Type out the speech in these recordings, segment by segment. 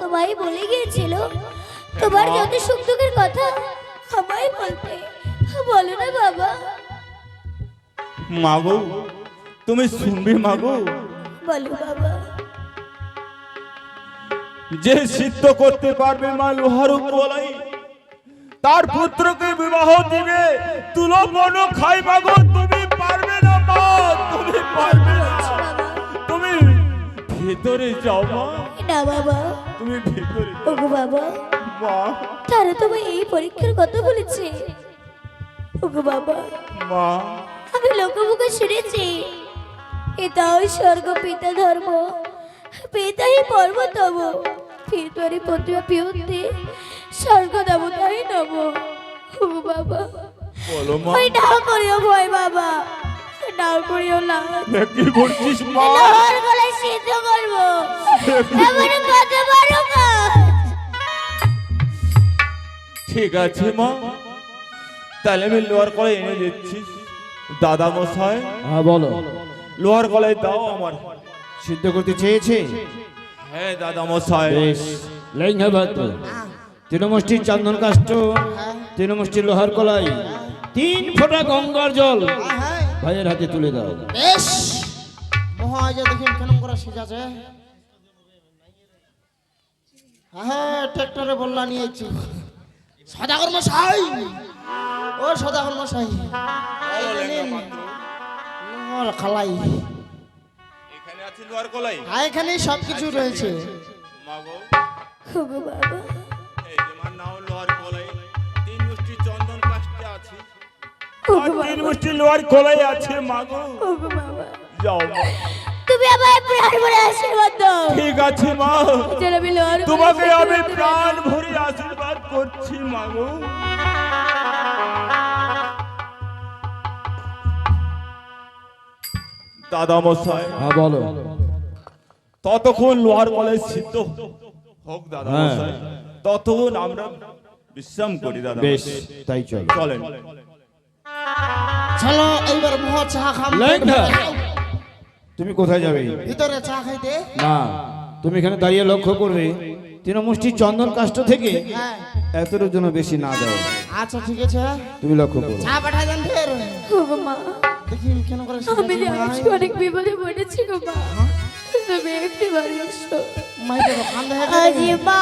তোমায় বলে গিয়েছিল তোমার যত সুখ দুঃখের কথা আমায় বলতে। বলো না বাবা। মাগো তুমি শুনবে মাগো বলো বাবা। যে সিদ্ধ করতে পারবে মা লোহার কলাই তার পুত্রকে বিবাহ দিবে তুলো মন খাই মাগো তুমি পারবে না মা তুমি পারবে না। তুমি ভেতরে যাও মা। না বাবা। তুমি ভেতরে ওগো বাবা। মা। তারা তোমায় এই পরীক্ষার কথা বলেছে। ওগো বাবা। মা। আমি লোকমুখে শুনেছি। এটাই স্বর্গ পিতা ধর্ম পিতাই পর্বতম। পিতরি প্রতিভা পিউতে স্বর্গ দেবতাই নব ও বাবা। ওই না করিও ভয় বাবা। না করিও না। কি করছিস মা। সিদ্ধ কত বড় ঠিক আছে মা। তাহলে আমি লোহার কলাই এনে দিচ্ছি। দাদা মশাই। হ্যাঁ বলো। লোহার কলাই দাও আমার। সিদ্ধ করতে চেয়েছে? হ্যাঁ দাদা মশাই। বেশ। লেঙ্গা ভাত। তৃণমুষ্টির চন্দন কাষ্ট তৃণমুষ্টির লোহার কলাই। তিন ফোঁটা গঙ্গার জল। হ্যাঁ ভাইয়ের হাতে তুলে দাও। বেশ। মহাজ দেখি কেমন করে সেজাছে। হ্যাঁ ট্রেক্টরে বললা নিয়েছি। সদাগর মশাই। ও সদাগর মশাই। খালাই। এখানে আছে লোহার কলাই? হ্যাঁ এখানেই সব কিছু রয়েছে মাগো ওগো বাবা। এই যে আমার নাও লোহার কলাই। তিন মুষ্টি লোহার কলাই আছে মাগো যাও। তুমি আমায় প্রাণ ভরে আশীর্বাদ দাও ঠিক আছে মা। যেন আমি লোহার গলায় তোমাকে আমি প্রাণ ভরে আশীর্বাদ করছি মাগো দাদা মশাই হ্যাঁ বলো। ততক্ষণ লোহার কলাই সিদ্ধ হোক। দাদা হ্যাঁ। মশাই ততক্ষণ আমরা বিশ্রাম করি দাদা বেশ তাই চলো। চলেন। চলো এইবার মহা চা খাম। তুমি কোথায় যাবে? ভিতরে চা খাইতে। না তুমি এখানে দাঁড়িয়ে লক্ষ্য করবে তৃণমুষ্টির চন্দন কাষ্ট থেকে হ্যাঁ। এতটার জন্য বেশি না দেয় আচ্ছা ঠিক আছে। তুমি লক্ষ্য করো। চা পাঠাই দেন ফের। ওগো মা। দেখি কেন করে আমি আজ অনেক বিপদে পড়েছি গো মা। তুমি একটি বাড়ি এসো মাইকে তো কান্দে হেঁটে মা।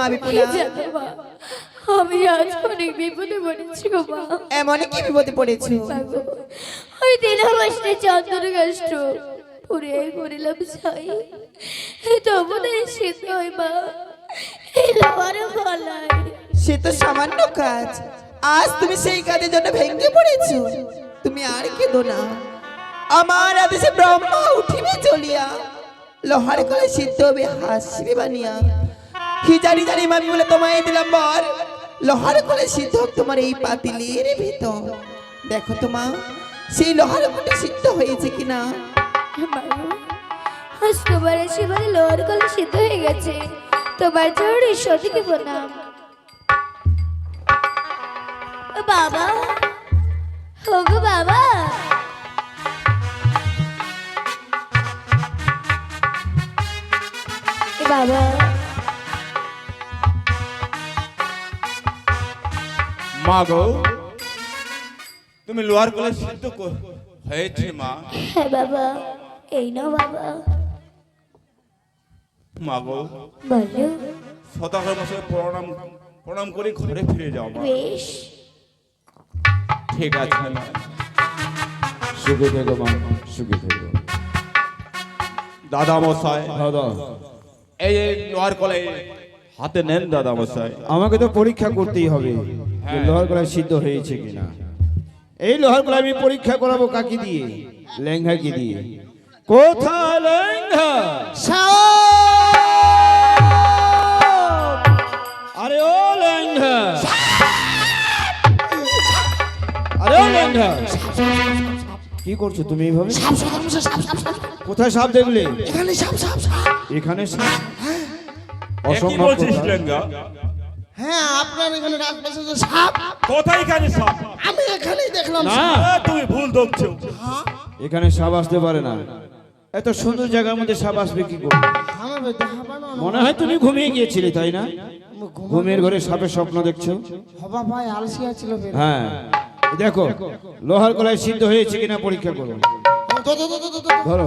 মা বিপুলা আমি আজ অনেক বিপদে পড়েছি গো মা। এমন কি বিপদে পড়েছো? মাগো, ওই দিন আমার সাথে চন্দন গাছটা পুড়ে করিলাম ছাই। তবু না সিদ্ধ হয় মা। গলায় সে তো সামান্য কাজ। আজ তুমি সেই কাজের জন্য ভেঙে পড়েছো। তুমি আর কেঁদো না। আমার আদেশে ব্রহ্মা উঠিবে চলিয়া। লোহার করে সিদ্ধ হবে হাসিবে বানিয়া। কি জানি জানি মামি বলে তোমায় দিলাম বর। লোহার করে সিদ্ধ তোমার এই পাতিলের ভিতর। দেখো তো মা, সেই লোহার কোটে সিদ্ধ হয়েছে কিনা? আজ তোমার সেবারে লোহার গলা সিদ্ধ হয়ে গেছে। তোমার জন্য সতীকে প্রণাম বাবা হোগো বাবা। বাবা। মা গো তুমি লোহার কলে সিদ্ধ কর- হয়েছে মা। হ্যাঁ বাবা এই নাও বাবা। মা গো বলো। সদাগর মশাই প্রণাম প্রণাম করে ঘরে ফিরে যাও মা। বেশ। ঠিক আছে মা। সুখে থেকো মা সুখে থেকো। দাদা মশাই দাদা। এই এই লোহার কলে হাতে নেন দাদা মশাই। আমাকে তো পরীক্ষা করতেই হবে যে লোহার কলাই সিদ্ধ হয়েছে কিনা। এই লোহার কলাই আমি পরীক্ষা করাবো কাকে দিয়ে? লেঙ্গা কি দিয়ে। কোথায় লেঙ্গা আরে ও লেঙ্গা আরে ও লেঙ্গা কি করছ তুমি এইভাবে কোথায় সাপ দেখলে? এখানে সাপ সাপ সাপ! এখানে সাপ? অসম্ভব হ্যাঁ আপনার এখানে রাজপাশে যে সাপ? কোথায় কানে সাপ? আমি এখানেই দেখলাম না তুমি ভুল দেখছ এখানে সাপ আসতে পারে না। এত সুন্দর জায়গার মধ্যে সাপ আসবে কি করে? মনে হয় তুমি ঘুমিয়ে গিয়েছিলে তাই না? ঘুমের ঘরে সাপের স্বপ্ন দেখছ? হবা ভাই আলসিয়া ছিল হ্যাঁ। দেখো লোহার গলায় সিদ্ধ হয়েছে কিনা পরীক্ষা করো। ধরো।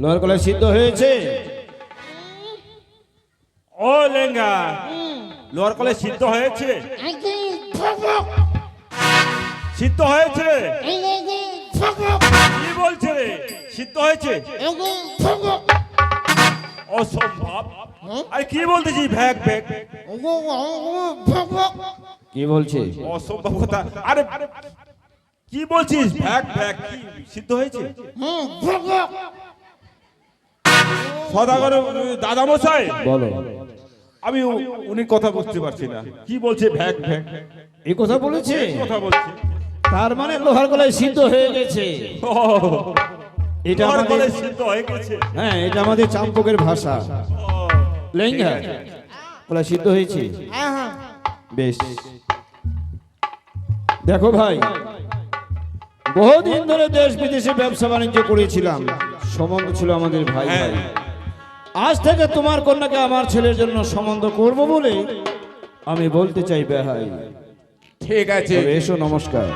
লোহার গলায় সিদ্ধ হয়েছে। ও লেঙ্গা লোহার কলে সিদ্ধ হয়েছে। সিদ্ধ হয়েছে? কি বলছে রে? সিদ্ধ হয়েছে? অসম্ভব। আরে কি বলতেছি? ভ্যাক ভ্যাক। কি বলছে অসম্ভব কথা আরে কি বলছিস? ভ্যাক ভ্যাক। কি সিদ্ধ হয়েছে? সদাগর দাদা মশাই বলো। আমি উনি কথা বুঝতে পারছি না। কি বলছে? ভ্যাক ভ্যাক। এই কথা বলেছে? কথা বলছে। তার মানে লোহার গলায় সিদ্ধ হয়ে গেছে। ও, এটা আমাদের সিদ্ধ হয়ে গেছে। হ্যাঁ এটা আমাদের চাম্পকের ভাষা। লেঙ্গা বলা সিদ্ধ হয়েছে? হ্যাঁ হ্যাঁ। বেশ। দেখো ভাই বহুদিন ধরে দেশ বিদেশে ব্যবসা বাণিজ্য করেছিলাম। সম্বন্ধ ছিল আমাদের ভাই হ্যাঁ। ভাই আজ থেকে তোমার কন্যাকে আমার ছেলের জন্য সম্বন্ধ করব বলে আমি বলতে চাই বেহাই। ঠিক আছে। এসো নমস্কার।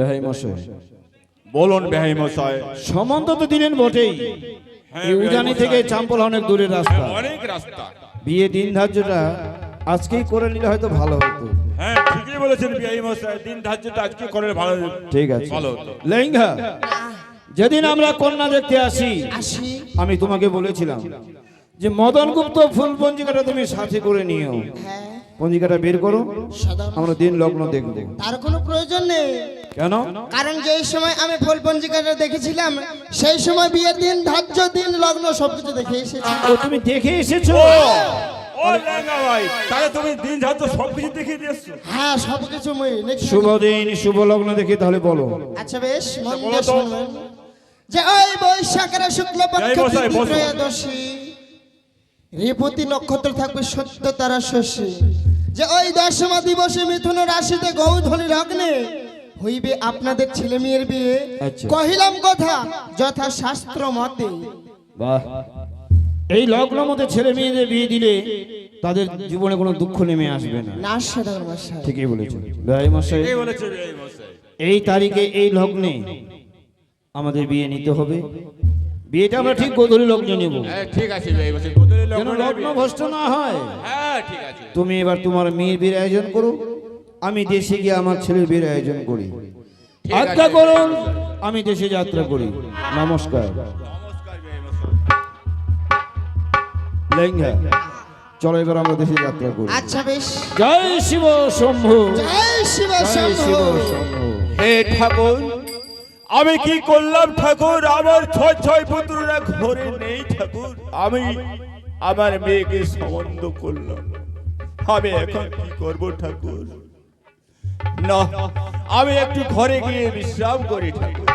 বেহাই মশাই। বলুন বেহাই মশাই। সম্বন্ধ তো দিলেন বটেই। এই উজানি থেকে চাম্পল অনেক দূরের রাস্তা। অনেক রাস্তা। বিয়ে দিন ধার্যটা আজকেই করে নিলে হয়তো ভালো হতো। হ্যাঁ ঠিকই বলেছেন বিহাই মশাই। দিন ধার্যটা আজকে করে ভালো ঠিক আছে। ভালো হতো। লেঙ্গা যেদিন আমরা কন্যা দেখতে আসি আসি। আমি তোমাকে বলেছিলাম যে মদন গুপ্ত ফুল পঞ্জিকাটা তুমি সাথে করে নিও। হ্যাঁ। পঞ্জিকাটা বের করো। আমরা দিন লগ্ন দেখব। তার কোনো প্রয়োজন নেই। কেন? কারণ যেই সময় আমি ফুল পঞ্জিকাটা দেখেছিলাম সেই সময় বিয়ের দিন ধার্য দিন লগ্ন সবকিছু দেখে এসেছি। তুমি দেখে এসেছ? সব কিছু হ্যাঁ। শুভ দিন শুভ লগ্ন দেখে তাহলে বলো। আচ্ছা বেশ মন। শুনবেন যে ওই বৈশাখের। ত্রয়োদশী। রেবতী নক্ষত্র থাকবে সত্য তারা শশী। যে ওই দশমা দিবসে মিথুন রাশিতে গৌধনী লগ্নে হইবে আপনাদের ছেলে মেয়ের বিয়ে? আচ্ছা। কহিলাম কথা যথা শাস্ত্র মতে। বাহ। এই লগ্ন মতে ছেলে মেয়েদের বিয়ে দিলে তাদের জীবনে কোনো দুঃখ নেমে আসবে না। না ঠিকই বলেছ ভাই মশাই। এই তারিখে এই লগ্নে আমাদের বিয়ে নিতে হবে। বিয়েটা আমরা ঠিক গোধূলি লগ্নে নেব। হ্যাঁ ঠিক আছে লগ্ন ভ্রষ্ট না হয়। হ্যাঁ ঠিক আছে। তুমি এবার তোমার মেয়ের বিয়ের আয়োজন করো। আমি দেশে গিয়ে আমার ছেলের বিয়ের আয়োজন করি। আজ্ঞা করুন আমি দেশে যাত্রা করি। নমস্কার। লেঙ্গা চলো এবার আমরা দেশে যাত্রা করি। আচ্ছা বেশ। জয় শিব শম্ভু। জয় শিব শম্ভু। হে ঠাকুর আমি কি করলাম ঠাকুর? আমার ছয় ছয় পুত্ররা ঘরে নেই ঠাকুর। আমি আমার মেয়েকে সম্বন্ধ করলাম। আমি এখন কি করব ঠাকুর? না আমি একটু ঘরে গিয়ে বিশ্রাম করি ঠাকুর।